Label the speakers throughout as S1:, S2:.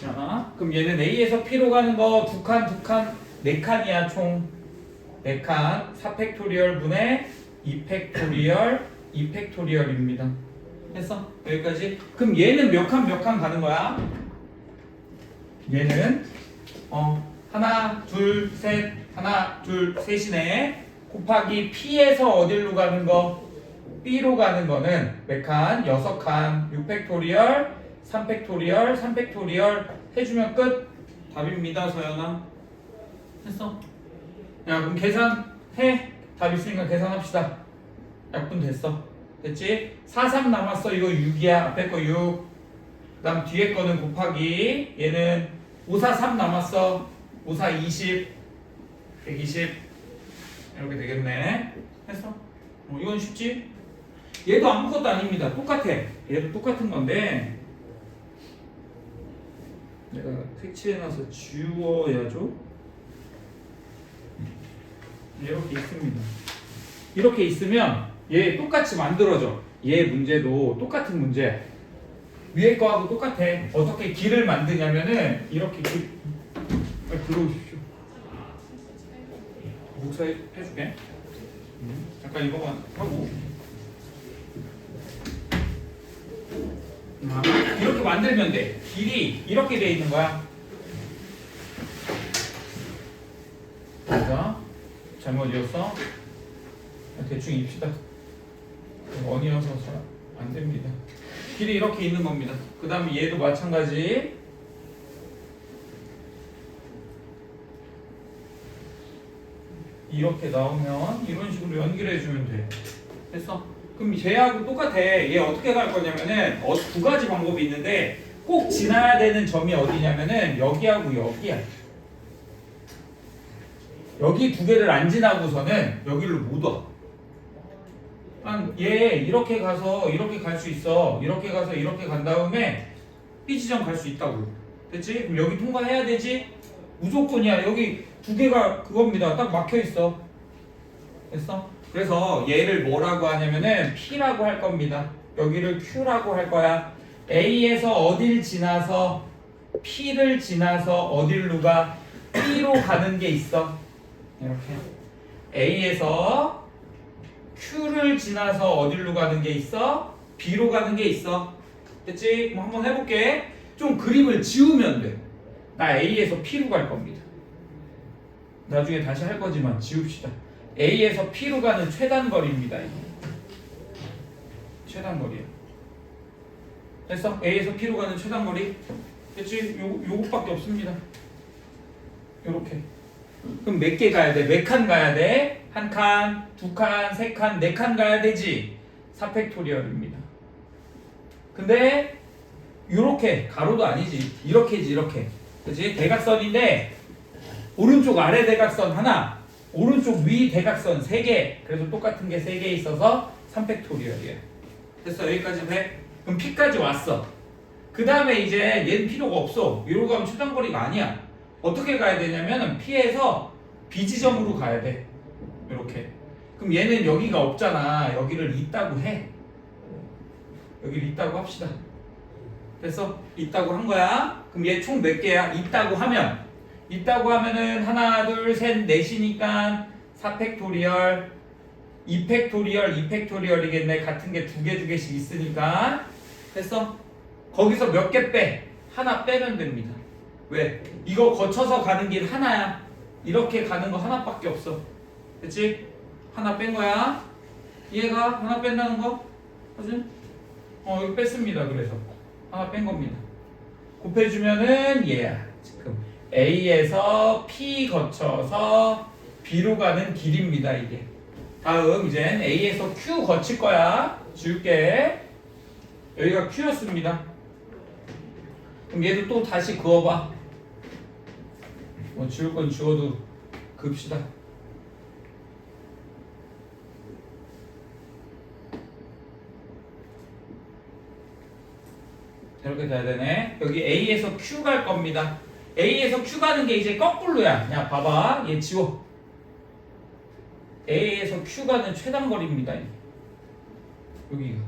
S1: 자, 그럼 얘는 A에서 P로 가는 거 두 칸, 두 칸, 네 칸이야 총. 네 칸, 4팩토리얼 분의 2팩토리얼, 2팩토리얼입니다. 했어? 여기까지? 그럼 얘는 몇 칸, 몇 칸 가는 거야? 얘는 어 하나, 둘, 셋, 하나, 둘, 셋이네. 곱하기 P에서 어디로 가는 거? B로 가는 거는 몇 칸? 여섯 칸. 6팩토리얼, 3팩토리얼, 3팩토리얼 해주면 끝. 답입니다, 서연아. 했어? 야, 그럼 계산해. 답 있으니까 계산합시다. 약분 됐어. 됐지? 4, 3 남았어. 이거 6이야. 앞에 거 6. 그 다음 뒤에 거는 곱하기. 얘는 5, 4, 3 남았어. 5, 4, 20. 120. 이렇게 되겠네. 했어? 어, 이건 쉽지? 얘도 아무것도 아닙니다. 똑같아. 얘도 똑같은 건데. 내가 색칠해놔서 지워야죠. 이렇게 있습니다. 이렇게 있으면 얘 똑같이 만들어져. 얘 문제도 똑같은 문제. 위에 거하고 똑같아. 어떻게 길을 만드냐면은 이렇게 길. 빨리 들어오십시오. 목사해 해줄게. 음, 잠깐 이거만 하고. 아, 이렇게 만들면 돼. 길이 이렇게 돼 있는 거야. 그래서 잘못 이었어. 대충 입시다. 원이어서 잘안 됩니다. 길이 이렇게 있는 겁니다. 그 다음에 얘도 마찬가지. 이렇게 나오면 이런 식으로 연결해 주면 돼. 됐어? 그럼 쟤하고 똑같아. 얘 어떻게 갈 거냐면은 어, 두 가지 방법이 있는데 꼭 지나야 되는 점이 어디냐면은 여기하고 여기야. 여기 두 개를 안 지나고서는 여기를 못 와. 한, 얘 이렇게 가서 이렇게 갈 수 있어. 이렇게 가서 이렇게 간 다음에 B 지점 갈 수 있다고. 됐지? 그럼 여기 통과해야 되지? 무조건이야. 여기 두 개가 그겁니다. 딱 막혀 있어. 됐어? 그래서 얘를 뭐라고 하냐면은 P라고 할 겁니다. 여기를 Q라고 할 거야. A에서 어딜 지나서 P를 지나서 어딜로 가? B로 가는 게 있어. 이렇게. A에서 Q를 지나서 어디로 가는 게 있어? B로 가는 게 있어. 됐지? 그럼 한번 해볼게. 좀 그림을 지우면 돼. 나 A에서 P로 갈 겁니다. 나중에 다시 할 거지만 지웁시다. A에서 P로 가는 최단 거리입니다. 최단 거리야. 됐어? A에서 P로 가는 최단 거리. 됐지? 요 요것밖에 없습니다. 요렇게. 그럼 몇 개 가야 돼? 몇 칸 가야 돼? 한 칸, 두 칸, 세 칸, 네 칸 가야 되지. 4팩토리얼입니다. 근데 이렇게 가로도 아니지. 이렇게지 이렇게. 그지 대각선인데 오른쪽 아래 대각선 하나, 오른쪽 위 대각선 세 개. 그래서 똑같은 게 세 개 있어서 3팩토리얼이야. 됐어 여기까지 돼? 그럼 P까지 왔어. 그 다음에 이제 얘는 필요가 없어. 이러고 가면 최단거리가 아니야. 어떻게 가야 되냐면 P에서 B 지점으로 가야 돼. 이렇게. 그럼 얘는 여기가 없잖아. 여기를 있다고 해. 여기를 있다고 합시다. 됐어? 있다고 한 거야. 그럼 얘 총 몇 개야? 있다고 하면 있다고 하면은 하나, 둘, 셋, 넷이니까 4팩토리얼, 2팩토리얼, 2팩토리얼이겠네. 같은 게 두 개, 두 개씩 있으니까. 됐어? 거기서 몇 개 빼? 하나 빼면 됩니다. 왜? 이거 거쳐서 가는 길 하나야. 이렇게 가는 거 하나밖에 없어. 됐지? 하나 뺀 거야. 이해가? 하나 뺀다는 거? 그지? 어, 이거 뺐습니다. 그래서. 하나 뺀 겁니다. 곱해주면은 얘야. 지금 A에서 P 거쳐서 B로 가는 길입니다. 이게. 다음 이젠 A에서 Q 거칠 거야. 지울게. 여기가 Q였습니다. 그럼 얘도 또 다시 그어봐. 뭐 지울 건 지워도 그읍시다. 이렇게 돼야 되네. 여기 A에서 Q 갈 겁니다. A에서 Q 가는 게 이제 거꾸로야. 야, 봐봐. 얘 지워. A에서 Q 가는 최단 거리입니다. 여기가.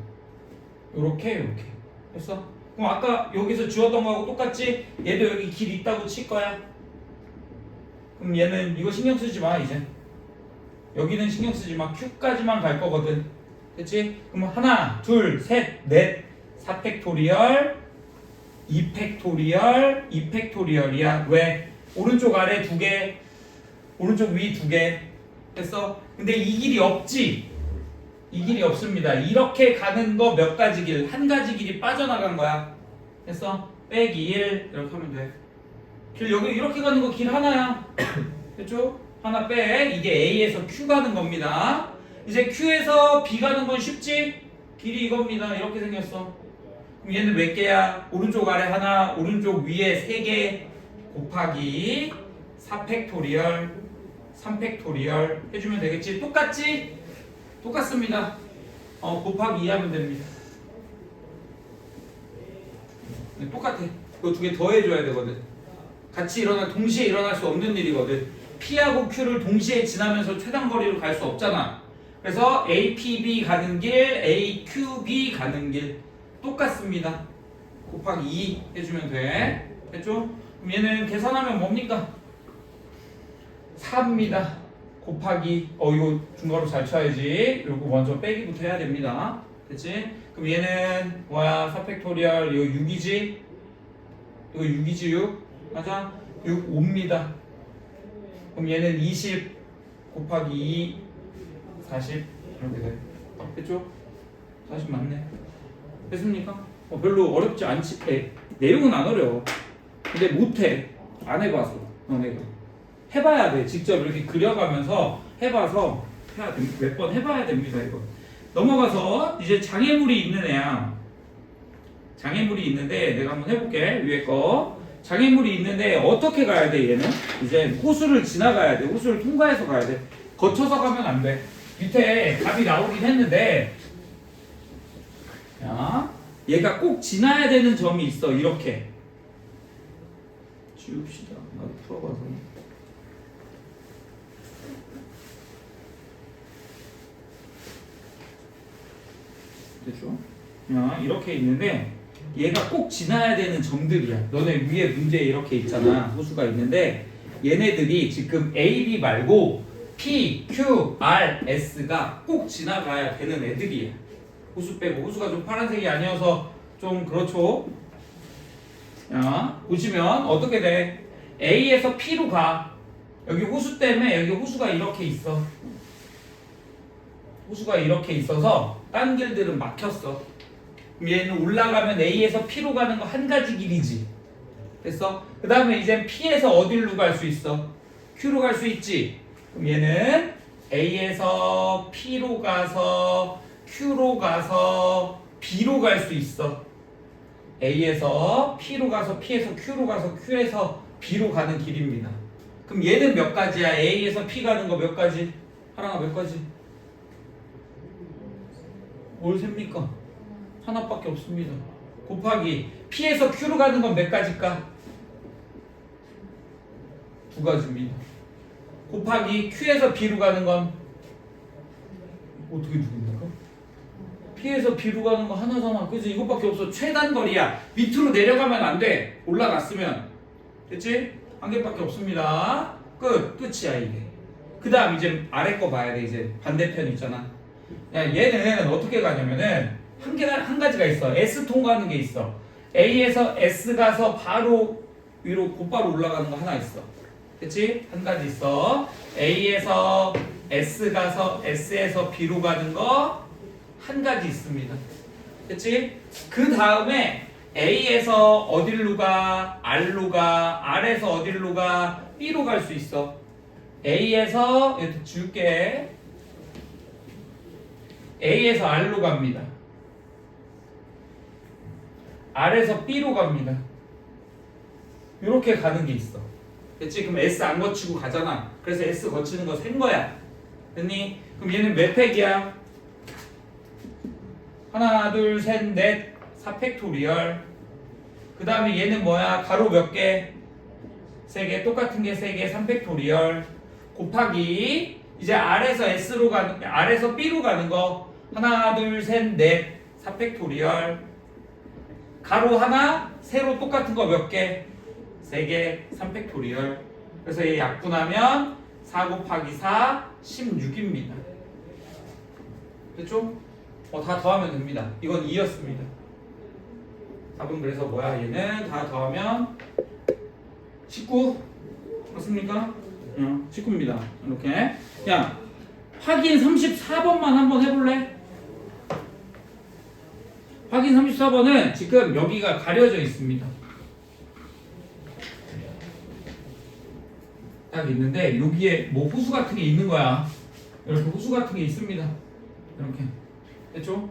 S1: 요렇게, 요렇게. 됐어? 그럼 아까 여기서 주었던 거하고 똑같지? 얘도 여기 길 있다고 칠 거야. 그럼 얘는 이거 신경 쓰지 마 이제. 여기는 신경 쓰지 마. Q까지만 갈 거거든. 그치? 그럼 하나, 둘, 셋, 넷, 4팩토리얼, 2팩토리얼, 2팩토리얼이야. 왜? 오른쪽 아래 두 개, 오른쪽 위 두 개. 됐어? 근데 이 길이 없지? 이 길이 없습니다. 이렇게 가는 거 몇 가지 길, 한 가지 길이 빠져나간 거야. 됐어? 빼기 1 이렇게 하면 돼. 길 여기 이렇게 가는 거 길 하나야. 됐죠? 하나 빼. 이게 A에서 Q 가는 겁니다. 이제 Q에서 B 가는 건 쉽지? 길이 이겁니다. 이렇게 생겼어. 그럼 얘는 몇 개야? 오른쪽 아래 하나, 오른쪽 위에 세 개 곱하기 4팩토리얼, 3팩토리얼 해주면 되겠지? 똑같지? 똑같습니다. 어, 곱하기 2 하면 됩니다. 네, 똑같아. 그거 두 개 더 해줘야 되거든. 같이 일어나 동시에 일어날 수 없는 일이거든. P하고 Q를 동시에 지나면서 최단 거리로 갈 수 없잖아. 그래서 APB 가는 길, AQB 가는 길 똑같습니다. 곱하기 2 해주면 돼. 됐죠? 그럼 얘는 계산하면 뭡니까? 4입니다. 곱하기 어 이거 중괄호 잘 쳐야지. 이거 먼저 빼기부터 해야 됩니다. 됐지? 그럼 얘는 뭐야? 4팩토리얼 이거 6이지? 이거 6이지 6? 맞아? 6 5입니다. 그럼 얘는 20 곱하기 2 40 이렇게 돼. 됐죠? 40 맞네. 됐습니까? 어, 별로 어렵지 않지. 에, 내용은 안 어려워. 근데 못해. 안 해봐서 너네가. 해봐야 돼. 직접 이렇게 그려가면서 해봐서 해야 돼. 몇번 해봐야 됩니다. 이거. 넘어가서 이제 장애물이 있는 애야. 장애물이 있는데 내가 한번 해볼게. 위에 거. 장애물이 있는데 어떻게 가야 돼 얘는? 이제 호수를 지나가야 돼. 호수를 통과해서 가야 돼. 거쳐서 가면 안 돼. 밑에 답이 나오긴 했는데 야, 얘가 꼭 지나야 되는 점이 있어. 이렇게. 지웁시다. 나도 풀어봐서. 됐죠? 야, 이렇게 있는데 얘가 꼭 지나야 되는 점들이야. 너네 위에 문제 이렇게 있잖아. 호수가 있는데 얘네들이 지금 A, B 말고 P, Q, R, S가 꼭 지나가야 되는 애들이야. 호수 빼고 호수가 좀 파란색이 아니어서 좀 그렇죠. 자, 보시면 어떻게 돼? A에서 P로 가. 여기 호수 때문에 여기 호수가 이렇게 있어. 호수가 이렇게 있어서 딴 길들은 막혔어. 얘는 올라가면 A에서 P로 가는 거 한 가지 길이지. 됐어? 그 다음에 이제 P에서 어디로 갈 수 있어? Q로 갈 수 있지. 그럼 얘는 A에서 P로 가서 Q로 가서 B로 갈 수 있어. A에서 P로 가서 P에서 Q로 가서 Q에서 B로 가는 길입니다. 그럼 얘는 몇 가지야? A에서 P 가는 거 몇 가지? 하나가 몇 가지? 뭘 셉니까? 하나밖에 없습니다. 곱하기 P에서 Q로 가는 건 몇 가지일까? 두 가지입니다. 곱하기 Q에서 B로 가는 건 어떻게 두 개입니까? P에서 B로 가는 거 하나잖아. 그래서 이것밖에 없어. 최단 거리야. 밑으로 내려가면 안 돼. 올라갔으면. 됐지? 한 개밖에 없습니다. 끝. 끝이야, 이게. 그 다음 이제 아래 거 봐야 돼. 이제 반대편 있잖아. 야, 얘는 어떻게 가냐면은 한 개, 한 가지가 있어. S 통과하는 게 있어. A에서 S 가서 바로 위로 곧바로 올라가는 거 하나 있어. 그치? 한 가지 있어. A에서 S 가서 S에서 B로 가는 거 한 가지 있습니다. 그치? 그 다음에 A에서 어디로 가? R로 가? R에서 어디로 가? B로 갈 수 있어. A에서 이렇게 줄게. A에서 R로 갑니다. R에서 B로 갑니다. 이렇게 가는 게 있어. 됐지? 그럼 S 안 거치고 가잖아. 그래서 S 거치는 거 센 거야. 됐니? 그럼 얘는 몇 팩이야? 하나, 둘, 셋, 넷, 4팩토리얼. 그 다음에 얘는 뭐야? 가로 몇 개? 세 개, 똑같은 게 세 개, 3팩토리얼. 곱하기 이제 R에서 S로 가는 R에서 B로 가는 거 하나, 둘, 셋, 넷, 4팩토리얼. 가로 하나, 세로 똑같은 거 몇 개? 세 개, 3팩토리얼. 그래서 얘 약분하면 4 곱하기 4, 16입니다. 됐죠? 어, 다 더하면 됩니다. 이건 2였습니다. 답은 그래서 뭐야? 얘는 다 더하면 19. 맞습니까? 응, 19입니다. 이렇게. 야, 확인 34번만 한번 해볼래? 확인 34번은 지금 여기가 가려져 있습니다. 딱 있는데 여기에 뭐 호수 같은 게 있는 거야. 이렇게 호수 같은 게 있습니다. 이렇게 됐죠?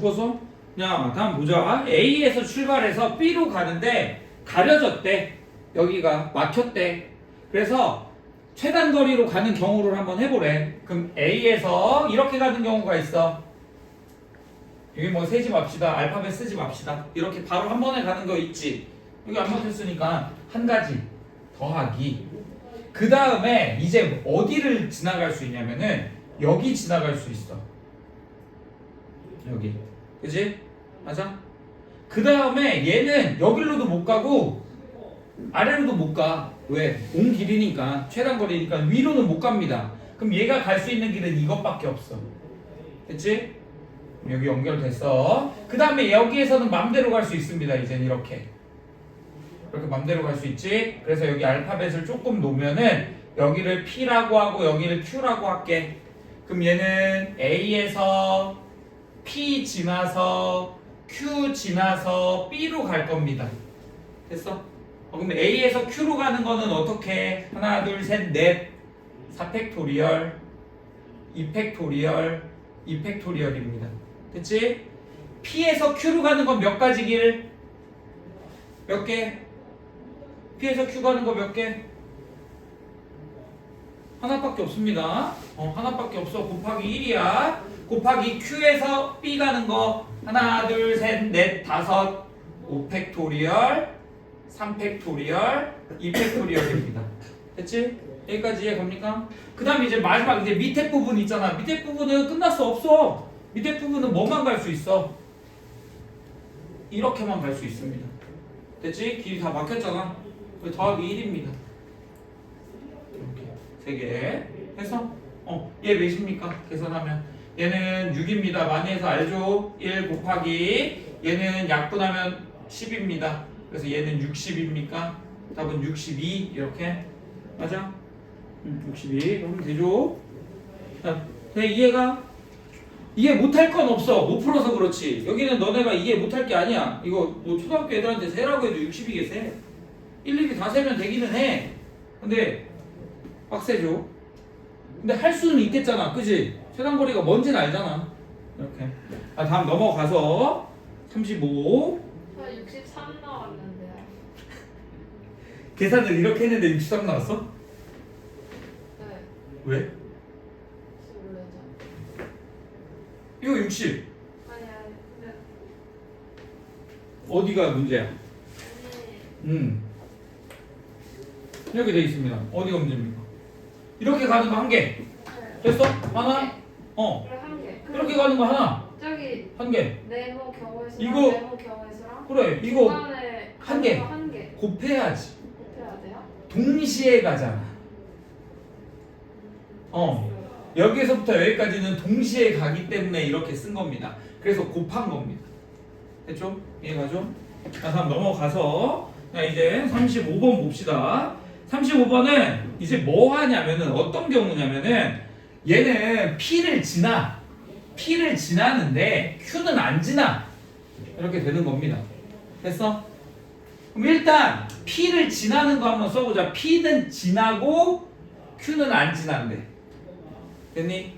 S1: 죽었어? 야 다음 보자. A에서 출발해서 B로 가는데 가려졌대. 여기가 막혔대. 그래서 최단 거리로 가는 경우를 한번 해보래. 그럼 A에서 이렇게 가는 경우가 있어. 여기 뭐 세지 맙시다. 알파벳 쓰지 맙시다. 이렇게 바로 한 번에 가는 거 있지. 여기 안 막혔으니까 한 가지 더하기. 그 다음에 이제 어디를 지나갈 수 있냐면은 여기 지나갈 수 있어 여기 그지? 맞아? 그 다음에 얘는 여기로도 못 가고 아래로도 못 가. 왜? 온 길이니까 최단 거리니까 위로는 못 갑니다. 그럼 얘가 갈 수 있는 길은 이것밖에 없어. 됐지? 여기 연결됐어. 그 다음에 여기에서는 맘대로 갈 수 있습니다. 이젠 이렇게. 이렇게 맘대로 갈 수 있지? 그래서 여기 알파벳을 조금 놓으면은 여기를 P라고 하고 여기를 Q라고 할게. 그럼 얘는 A에서 P 지나서 Q 지나서 B로 갈 겁니다. 됐어? 어, 그럼 A에서 Q로 가는 거는 어떻게? 하나, 둘, 셋, 넷. 4팩토리얼, 2팩토리얼, 2팩토리얼입니다. 됐지? P에서 Q로 가는 건 몇 가지 길? 몇 개? P에서 Q 가는 거 몇 개? 하나밖에 없습니다. 어, 하나밖에 없어. 곱하기 1이야. 곱하기 Q에서 B 가는 거 하나, 둘, 셋, 넷, 다섯, 5팩토리얼, 3팩토리얼, 2팩토리얼입니다. 됐지? 여기까지 이해 갑니까? 그 다음에 이제 마지막 이제 밑에 부분 있잖아. 밑에 부분은 끝났어. 없어. 밑에 부분은 뭐만 갈 수 있어? 이렇게만 갈 수 있습니다. 됐지? 길이 다 막혔잖아. 더하기 1입니다. 이렇게 세 개. 해서 어, 얘 몇입니까? 계산하면 얘는 6입니다. 많이 해서 알죠? 1 곱하기 얘는 약분하면 10입니다. 그래서 얘는 60입니까? 답은 62 이렇게 맞아? 응, 62 그러면 되죠? 자, 네, 이해가? 이해 못할 건 없어 못 풀어서 그렇지 여기는 너네가 이해 못할 게 아니야 이거 뭐 초등학교 애들한테 세라고 해도 62개 세 1, 2개 다 세면 되기는 해 근데 빡세죠 근데 할 수는 있겠잖아 그지? 최단거리가 뭔지는 알잖아 이렇게 아 다음 넘어가서 35
S2: 저 63 나왔는데요.
S1: 계산을 이렇게 했는데 63 나왔어?
S2: 네.
S1: 왜?
S2: 모르죠.
S1: 이거 60
S2: 아니 아니. 네.
S1: 어디가 문제야?
S2: 아니.
S1: 음 이렇게 돼 있습니다 어디가 문제입니까? 이렇게 가는 거 한 개
S2: 네.
S1: 됐어? 하나? 어
S2: 그래 한 개.
S1: 이렇게 가는 거 하나
S2: 저기
S1: 한 개
S2: 네모 경우에서랑
S1: 이거-
S2: 네모 경우에서랑
S1: 그래 이거
S2: 중간에
S1: 한 개.
S2: 거한 개.
S1: 곱해야지
S2: 곱해야 돼요?
S1: 동시에 가잖아 어 여기서부터 여기까지는 동시에 가기 때문에 이렇게 쓴 겁니다. 그래서 곱한 겁니다. 됐죠? 이해가 죠? 자, 다음 넘어가서 자, 이제 35번 봅시다. 35번은 이제 뭐 하냐면은 어떤 경우냐면은 얘는 P를 지나 P를 지나는데 Q는 안 지나 이렇게 되는 겁니다. 됐어? 그럼 일단 P를 지나는 거 한번 써보자. P는 지나고 Q는 안 지난대. 됐니?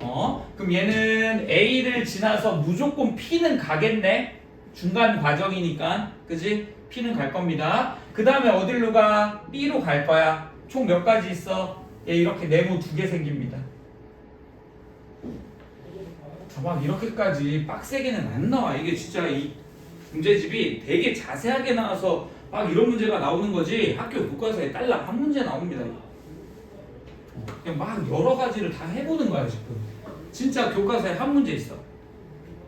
S1: 어? 그럼 얘는 A를 지나서 무조건 P는 가겠네? 중간 과정이니까. 그지? P는 갈 겁니다. 그 다음에 어디로 가? B로 갈 거야. 총 몇 가지 있어? 얘 이렇게 네모 두 개 생깁니다. 아, 막 이렇게까지 빡세게는 안 나와. 이게 진짜 이 문제집이 되게 자세하게 나와서 막 이런 문제가 나오는 거지 학교 교과서에 딸랑 한 문제 나옵니다. 어, 그냥 막 여러 가지를 다 해보는 거야 지금. 진짜 교과서에 한 문제 있어.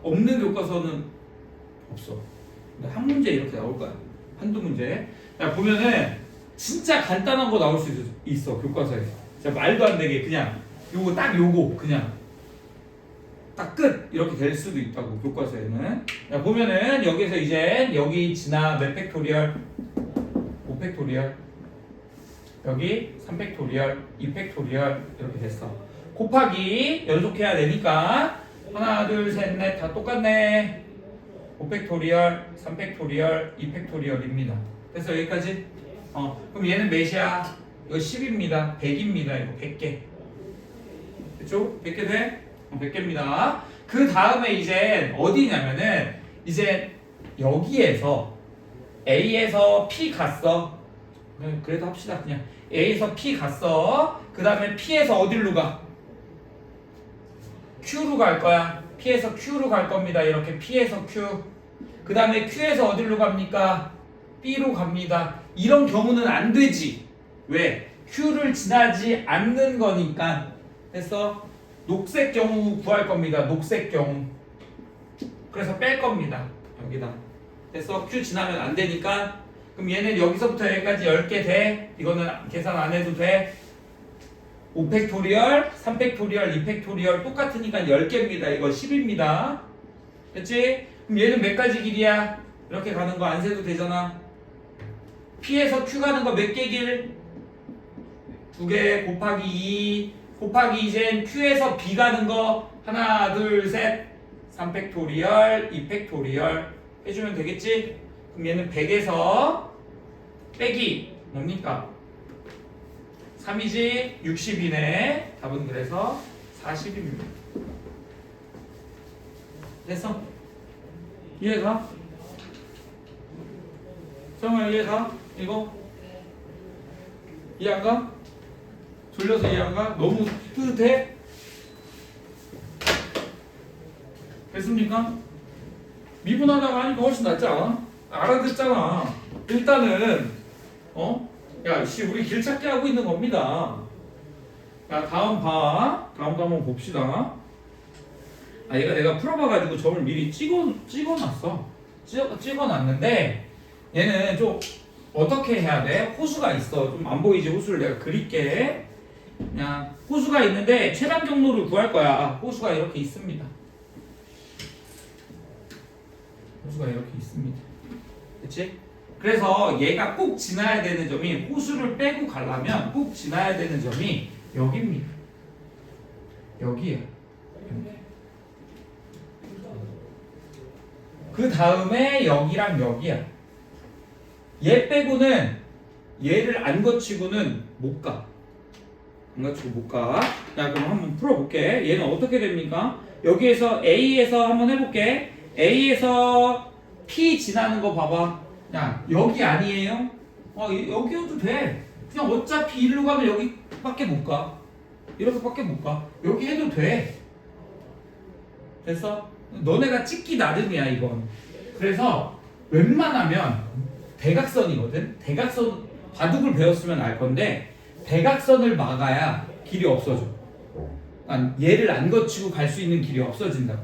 S1: 없는 교과서는 없어. 근데 한 문제 이렇게 나올 거야. 한두 문제. 야 보면은 진짜 간단한 거 나올 수 있어, 있어 교과서에. 진짜 말도 안 되게 그냥 요거 딱 요거 그냥 딱 끝! 이렇게 될 수도 있다고 교과서에는. 야 보면은 여기서 이제 여기 지나 몇 팩토리얼? 5 팩토리얼. 여기 3 팩토리얼 2 팩토리얼 이렇게 됐어. 곱하기 연속해야 되니까 하나 둘 셋 넷 다 똑같네. 5 팩토리얼 3 팩토리얼 2 팩토리얼입니다. 됐어 여기까지? 어 그럼 얘는 몇이야? 이거 10입니다. 100입니다 이거 100개. 됐죠? 100개 돼? 어, 100개입니다 그 다음에 이제 어디냐면은 이제 여기에서 A에서 P 갔어. 그래, 그래도 합시다 그냥 A에서 P 갔어. 그 다음에 P에서 어디로 가? Q로 갈 거야. P에서 Q로 갈 겁니다. 이렇게 P에서 Q. 그 다음에 Q에서 어디로 갑니까? B로 갑니다. 이런 경우는 안 되지. 왜? Q를 지나지 않는 거니까. 됐어? 녹색 경우 구할 겁니다. 녹색 경우. 그래서 뺄 겁니다. 여기다. 됐어? Q 지나면 안 되니까 그럼 얘는 여기서부터 여기까지 10개 돼? 이거는 계산 안 해도 돼? 5팩토리얼, 3팩토리얼, 2팩토리얼 똑같으니까 10개입니다. 이거 10입니다. 됐지? 그럼 얘는 몇 가지 길이야? 이렇게 가는 거 안 세도 되잖아. P에서 Q 가는 거 몇 개 길? 두 개 곱하기 2 곱하기 이젠 Q에서 B 가는 거 하나 둘 셋 3팩토리얼 2팩토리얼 해주면 되겠지? 그럼 얘는 100에서 빼기 뭡니까? 3이지 60이네 답은 그래서 40입니다 됐어? 이해가? 정말 이해가? 이거? 이해 안 가? 졸려서 이해 안 가? 너무 뿌듯해? 됐습니까? 미분하다가 하니까 훨씬 낫지 않아? 알아듣잖아. 일단은 어? 야, 씨 우리 길 찾기 하고 있는 겁니다. 야, 다음 봐. 다음도 한번 봅시다. 아, 얘가 내가 풀어봐가지고 점을 미리 찍어 찍어놨어. 찍어 찍어놨는데 얘는 좀 어떻게 해야 돼? 호수가 있어. 좀 안 보이지 호수를 내가 그릴게. 그냥 호수가 있는데 최단 경로를 구할 거야. 호수가 이렇게 있습니다. 호수가 이렇게 있습니다. 그치? 그래서 얘가 꼭 지나야 되는 점이 호수를 빼고 가려면 꼭 지나야 되는 점이 여기입니다. 여기야. 그 다음에 여기랑 여기야. 얘 빼고는 얘를 안 거치고는 못 가. 안 거치고 못 가. 자, 그럼 한번 풀어볼게. 얘는 어떻게 됩니까? 여기에서 A에서 한번 해볼게. A에서 P 지나는 거 봐봐. 야, 여기 아니에요? 어, 이- 여기여도 돼. 그냥 어차피 일로 가면 여기밖에 못 가. 이렇게밖에 못 가. 여기 해도 돼. 됐어? 너네가 찍기 나름이야 이건. 그래서 웬만하면 대각선이거든. 대각선 바둑을 배웠으면 알 건데 대각선을 막아야 길이 없어져. 아, 얘를 안 거치고 갈 수 있는 길이 없어진다고.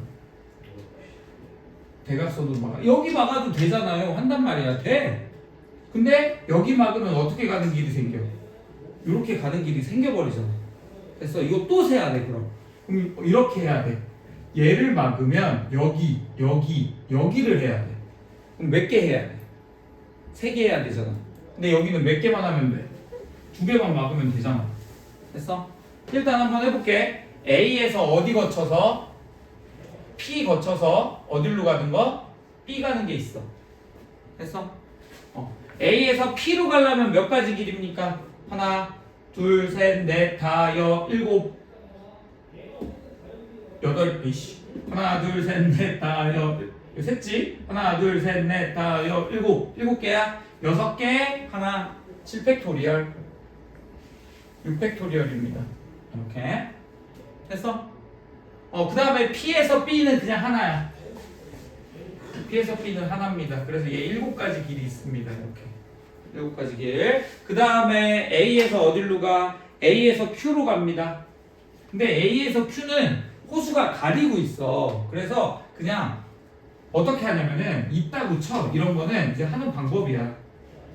S1: 대각선으로 막아. 여기 막아도 되잖아요. 한단 말이야. 돼. 근데 여기 막으면 어떻게 가는 길이 생겨? 이렇게 가는 길이 생겨버리잖아. 그래서 이거 또 세야 돼 그럼. 그럼 이렇게 해야 돼. 얘를 막으면 여기, 여기, 여기를 해야 돼. 그럼 몇 개 해야 돼? 세 개 해야 되잖아. 근데 여기는 몇 개만 하면 돼? 두 개만 막으면 되잖아. 됐어? 일단 한번 해볼게. A에서 어디 거쳐서 P 거쳐서 어디로 가는 거? B 가는 게 있어. 됐어? 어. A에서 P로 가려면 몇 가지 길입니까? 하나, 둘, 셋, 넷, 다, 여, 일곱, 여덟, 이씨. 하나, 둘, 셋, 넷, 다, 여, 여, 셋지? 하나, 둘, 셋, 넷, 다, 여, 일곱. 일곱 개야. 여섯 개, 하나, 7팩토리얼. 6팩토리얼입니다. 이렇게. 됐어? 어, 그 다음에 P에서 B는 그냥 하나야. P에서 B는 하나입니다. 그래서 얘 일곱 가지 길이 있습니다. 이렇게. 일곱 가지 길. 그 다음에 A에서 어디로 가? A에서 Q로 갑니다. 근데 A에서 Q는 호수가 가리고 있어. 그래서 그냥 어떻게 하냐면은 있다고 쳐. 이런 거는 이제 하는 방법이야.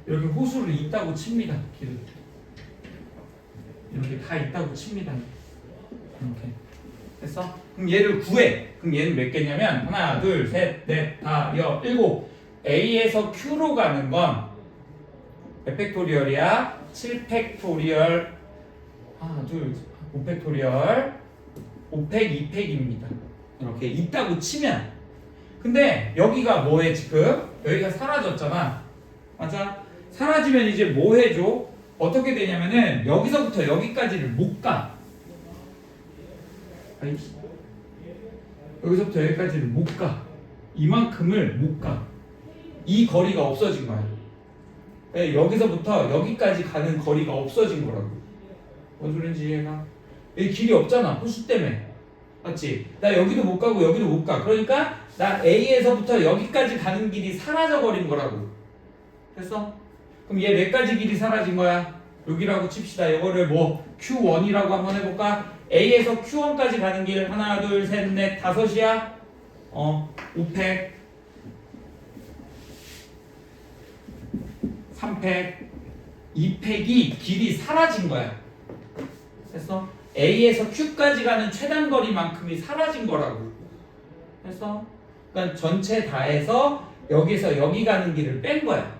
S1: 이렇게 호수를 있다고 칩니다. 길을. 이렇게 다 있다고 칩니다. 이렇게. 됐어? 그럼 얘를 구해. 그럼 얘는 몇 개냐면 하나, 둘, 셋, 넷, 다, 여, 일곱. A에서 Q로 가는 건 몇 팩토리얼이야? 7 팩토리얼 하나, 둘, 5 팩토리얼 5팩, 2팩입니다. 이렇게 있다고 치면 근데 여기가 뭐해 지금? 여기가 사라졌잖아. 맞아? 사라지면 이제 뭐 해줘? 어떻게 되냐면은 여기서부터 여기까지를 못 가. 여기서부터 여기까지를 못 가. 이만큼을 못 가. 이 거리가 없어진 거야. 예, 여기서부터 여기까지 가는 거리가 없어진 거라고. 뭔 소린지 이해가? 길이 없잖아. 호수 때문에. 맞지? 나 여기도 못 가고 여기도 못 가. 그러니까 나 A에서부터 여기까지 가는 길이 사라져 버린 거라고. 됐어? 그럼 얘 몇 가지 길이 사라진 거야? 여기라고 칩시다. 이거를 뭐 Q1이라고 한번 해볼까? A에서 Q1까지 가는 길 하나, 둘, 셋, 넷, 다섯이야. 어, 5팩, 3팩, 2팩이 길이 사라진 거야. 됐어? A에서 Q까지 가는 최단 거리만큼이 사라진 거라고. 됐어? 그러니까 전체 다 해서 여기서 여기 가는 길을 뺀 거야.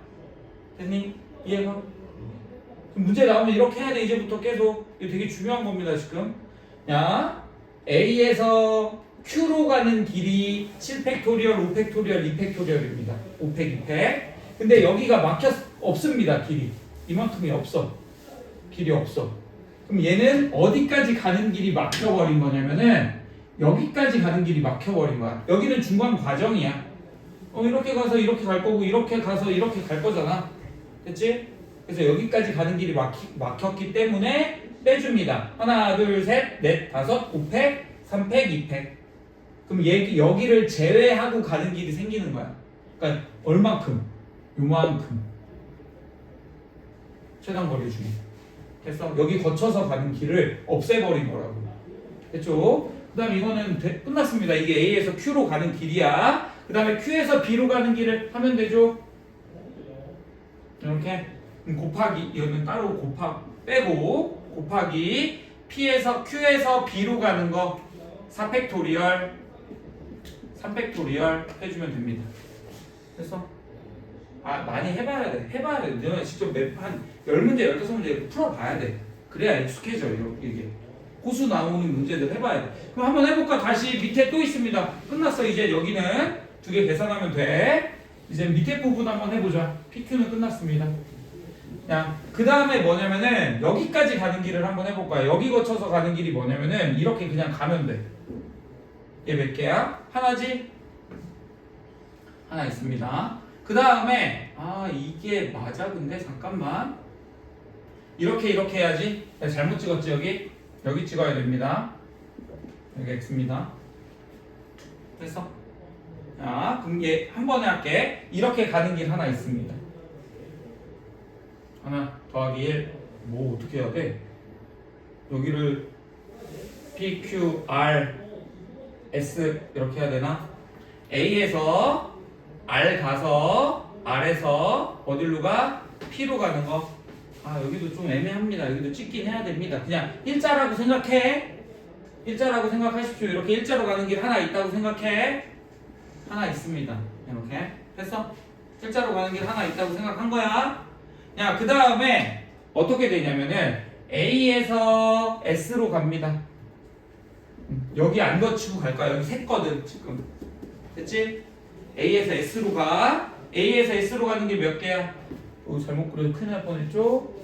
S1: 됐니? 이해가? 문제 나오면 이렇게 해야 돼. 이제부터 계속. 이거 되게 중요한 겁니다 지금. 야 A에서 Q로 가는 길이 7팩토리얼, 5팩토리얼, 2팩토리얼입니다. 5팩, 2팩. 근데 여기가 막혔 없습니다 길이. 이만큼이 없어. 길이 없어. 그럼 얘는 어디까지 가는 길이 막혀버린 거냐면은 여기까지 가는 길이 막혀버린 거야. 여기는 중간 과정이야. 어 이렇게 가서 이렇게 갈 거고 이렇게 가서 이렇게 갈 거잖아 됐지? 그래서 여기까지 가는 길이 막히, 막혔기 때문에 빼줍니다. 하나, 둘, 셋, 넷, 다섯, 5팩, 3팩, 2팩. 그럼 얘, 여기를 제외하고 가는 길이 생기는 거야. 그러니까 얼만큼? 요만큼. 최단 거리 중에. 됐어? 여기 거쳐서 가는 길을 없애버린 거라고. 됐죠? 그 다음 이거는 되- 끝났습니다. 이게 A에서 Q로 가는 길이야. 그 다음에 Q에서 B로 가는 길을 하면 되죠? 이렇게 곱하기 이거는 따로 곱하 빼고 곱하기 P에서 Q에서 B로 가는 거 4팩토리얼 3팩토리얼 해주면 됩니다. 됐어? 아 많이 해봐야 돼. 해봐야 돼. 너네 직접 맵한 10문제 15문제 풀어봐야 돼. 그래야 익숙해져 이게. 고수 나오는 문제들 해봐야 돼. 그럼 한번 해볼까? 다시 밑에 또 있습니다. 끝났어. 이제 여기는 두 개 계산하면 돼. 이제 밑에 부분 한번 해보자 PQ는 끝났습니다 그 다음에 뭐냐면은 여기까지 가는 길을 한번 해볼까요 여기 거쳐서 가는 길이 뭐냐면은 이렇게 그냥 가면 돼 얘 몇 개야? 하나지? 하나 있습니다. 그 다음에 아 이게 맞아 근데 잠깐만 이렇게 이렇게 해야지 잘못 찍었지 여기 여기 찍어야 됩니다. 여기 X입니다. 됐어? 자 그럼 얘 한 번에 할게 이렇게 가는 길 하나 있습니다. 하나 더하기 1. 뭐 어떻게 해야 돼? 여기를 P, Q, R, S 이렇게 해야 되나? A에서 R 가서 R에서 어디로 가? P로 가는 거. 아 여기도 좀 애매합니다. 여기도 찍긴 해야 됩니다. 그냥 일자라고 생각해. 일자라고 생각하십시오. 이렇게 일자로 가는 길 하나 있다고 생각해. 하나 있습니다. 이렇게 됐어? 일자로 가는 길 하나 있다고 생각한 거야. 야, 그 다음에 어떻게 되냐면은 A에서 S로 갑니다. 음, 여기 안 거치고 갈까? 여기 샜거든 지금. 됐지? A에서 S로 가. A에서 S로 가는 게 몇 개야? 어, 잘못 그려 큰일 날 뻔했죠?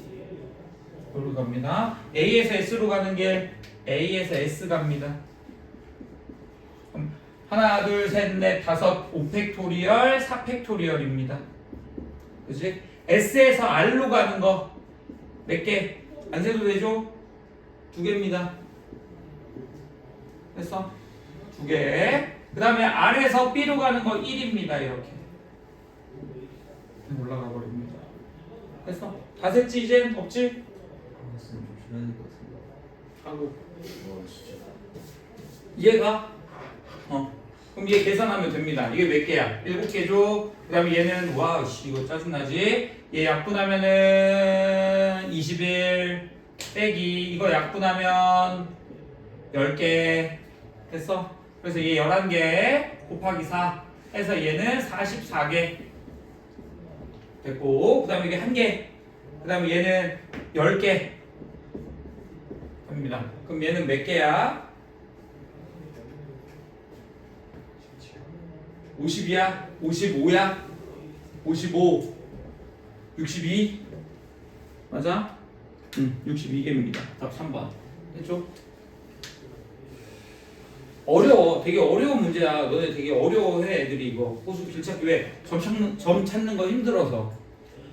S1: 여기로 갑니다. A에서 S로 가는 게 A에서 S 갑니다. 하나, 둘, 셋, 넷, 다섯, 5팩토리얼, 4팩토리얼입니다. 그지? S에서 R로 가는 거 몇 개? 안 세도 되죠? 두 개입니다. 됐어? 두 개. 그 다음에 R에서 B로 가는 거 1입니다. 이렇게. 올라가 버립니다. 됐어? 다 셌지 이젠? 없지?
S3: 좀될 것.
S1: 하고.
S3: 와 진짜.
S1: 얘가 어 그럼 얘 계산하면 됩니다. 이게 몇 개야? 일곱 개죠. 그 다음에 얘는 와우 씨 이거 짜증나지? 얘 약분하면은 21 빼기 이거 약분하면 10개 됐어? 그래서 얘 11개 곱하기 4 해서 얘는 44개 됐고 그 다음에 이게 1개 그 다음에 얘는 10개 됩니다. 그럼 얘는 몇 개야? 50이야? 55야? 55 62 맞아? 응 62개입니다. 답 3번. 했죠? 어려워. 되게 어려운 문제야. 너네 되게 어려워해 애들이 이거. 호수 길 찾기 왜점 찾는, 점 찾는 거 힘들어서.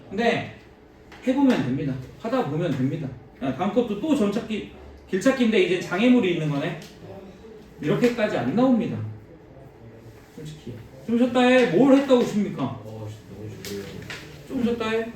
S1: 근데 해보면 됩니다. 하다 보면 됩니다. 야, 다음 것도 또 점 찾기 길 찾기인데 이제 장애물이 있는 거네. 이렇게까지 안 나옵니다. 솔직히 좀 쉬었다 해. 뭘 했다고
S3: 너무 좋아요.
S1: 좀 쉬었다 해.